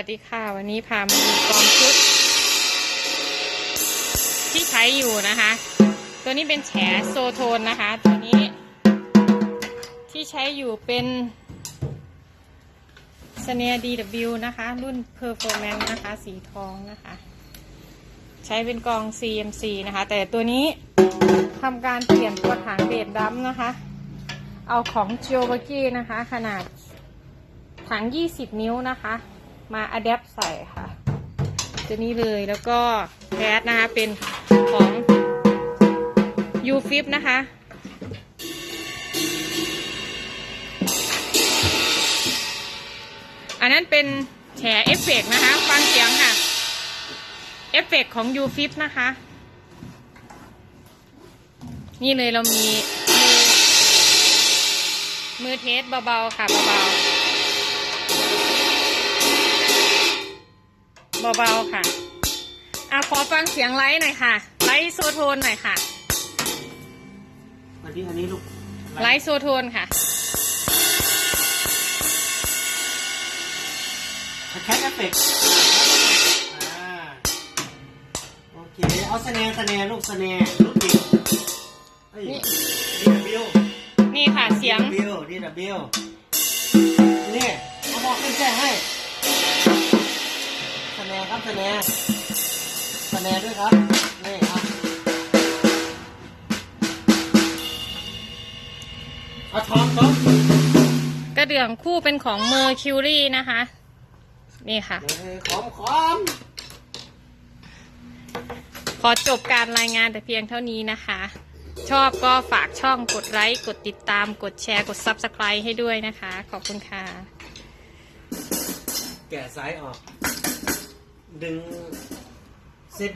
วัสดีค่ะ วันนี้พามาดูกองชุด ที่ใช้อยู่นะคะ ตัวนี้เป็นแฉโซโทนนะคะ ตัวนี้ ที่ใช้อยู่เป็น s n a r e DW นะคะ รุ่น Performance นนะคะ สีทองนะคะ ใช้เป็นกอง CMC นะคะ แต่ตัวนี้ทำการเปลี่ยนตัวถังเบสดัมนะคะ เอาของ g e o b a g i นะคะ ขนาดถัง 20 นิ้วนะคะ มาอัดแอปใส่ค่ะตัวนี้เลยแล้วก็แก๊สนะคะเป็นของ u f i p นะคะอันนั้นเป็นแฉเอฟเฟกต์นะคะ ฟังเสียงค่ะ เอฟเฟกต์ของ u f i p นะคะ นี่เลยเรามี มือมือเทสเบา ๆ ค่ะ เบา ๆ เบาๆค่ะอะขอฟังเสียงไลท์หน่อยค่ะ ไลท์โซโทนหน่อยค่ะ อันนี้อันนี้ลูกไลท์โซโทนค่ะ แคทเอฟเฟกต์อ่าโอเค เอาสแนร์สแนร์ลูกสแนร์ลูกบิวเฮ้ยนี่ดีดับบิวนี่ค่ะเสียงบิวดีดับบิวนี่เอาบอกขึ้นแจ้งให้สแน ร์ครับสแนร์สแนร์ด้วยครับ นี่ครับ เอาทอมทอมกระเดื่องคู่เป็นของเมอร์คิวรีนะคะ นี่ค่ะเฮ้ยขอมขอมขอจบการรายงานแต่เพียงเท่านี้นะคะ ชอบก็ฝากช่องกดไลค์กดติดตามกดแชร์กด Subscribe ให้ด้วยนะคะ ขอบคุณค่ะ แกะสายออก ดึง